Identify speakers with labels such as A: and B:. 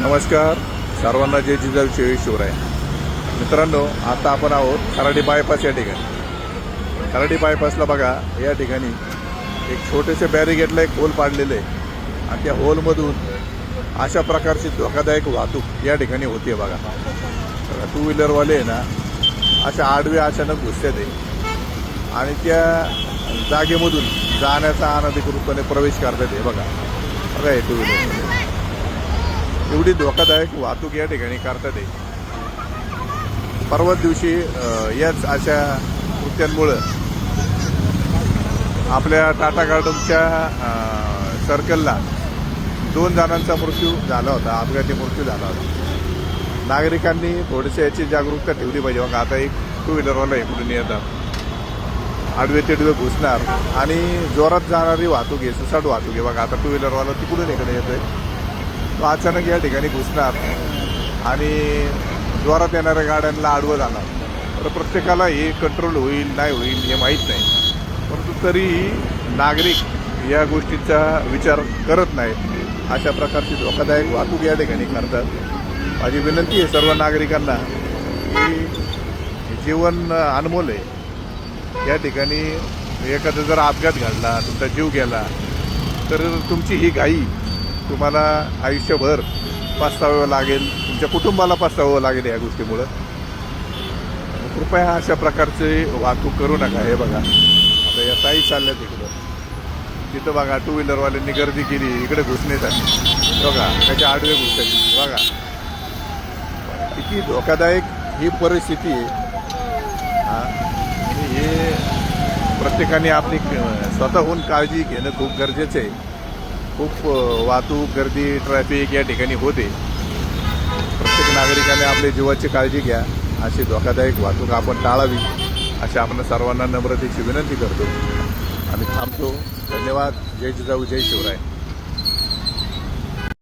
A: नमस्कार. सर्वांना जय जिजाऊचे शिव शिवराय. मित्रांनो आता आपण आहोत खराडी बायपास या ठिकाणी. खराडी बायपासला बघा या ठिकाणी एक छोटेसे बॅरिगेटला एक होल पाडलेलं आहे. आणि त्या होलमधून अशा प्रकारची धोकादायक वाहतूक या ठिकाणी होते बघा. टू व्हीलरवाले आहे ना अशा आडवे अचानक घुसते ते. आणि त्या जागेमधून जाण्याचा अनधिकृतपणे प्रवेश करतात हे बघा. बघा हे टू व्हीलर एवढी धोकादायक वाहतूक या ठिकाणी करतात आहे परवा दिवशी याच अशा कृत्यांमुळं आपल्या टाटा गार्डनच्या सर्कलला दोन जणांचा मृत्यू झाला होता अपघाती मृत्यू झाला होता. नागरिकांनी थोडीशी याची जागरूकता ठेवली पाहिजे. मग आता एक टू व्हीलरवाला इकडून येतात? आडवे तिडवे घुसणार आणि जोरात जाणारी वाहतूक आहे सुसाट वाहतूक आहे. बघा आता टू व्हीलरवाला तिकडून इकडे येतोय. तो अचानक या ठिकाणी घुसणार आणि द्वारात येणाऱ्या गाड्यांना आडवं जाणार. तर प्रत्येकाला हे कंट्रोल होईल नाही होईल हे माहीत नाही. परंतु तरीही नागरिक या गोष्टीचा विचार करत नाहीत. अशा प्रकारची धोकादायक वाहतूक या ठिकाणी करतात. माझी विनंती आहे सर्व नागरिकांना की जीवन अनमोल आहे. या ठिकाणी एखादा जर अपघात घडला तुमचा जीव गेला तर तुमची ही घाई तुम्हाला आयुष्यभर पास्तावं लागेल तुमच्या कुटुंबाला पास्तावं लागेल या गोष्टीमुळं. कृपया अशा प्रकारचे वाहतूक करू नका हे बघा. आता या ताई चालल्या तिकडं. तिथं बघा टू व्हीलरवाल्यांनी गर्दी केली इकडे घुसण्यासाठी बघा त्याच्या आडवे घुसण्याची बघा. किती धोकादायक ही परिस्थिती आहे. हा. आणि हे प्रत्येकाने आपली स्वतःहून काळजी घेणं खूप गरजेचं आहे. खूप वाहतूक गर्दी ट्रॅफिक या ठिकाणी होते. प्रत्येक नागरिकाने आपल्या जीवाची काळजी घ्या. अशी धोकादायक वाहतूक आपण टाळावी अशी आपण सर्वांना नम्रतेची विनंती करतो. आम्ही थांबतो. धन्यवाद. जय जिजाऊ जय शिवराय.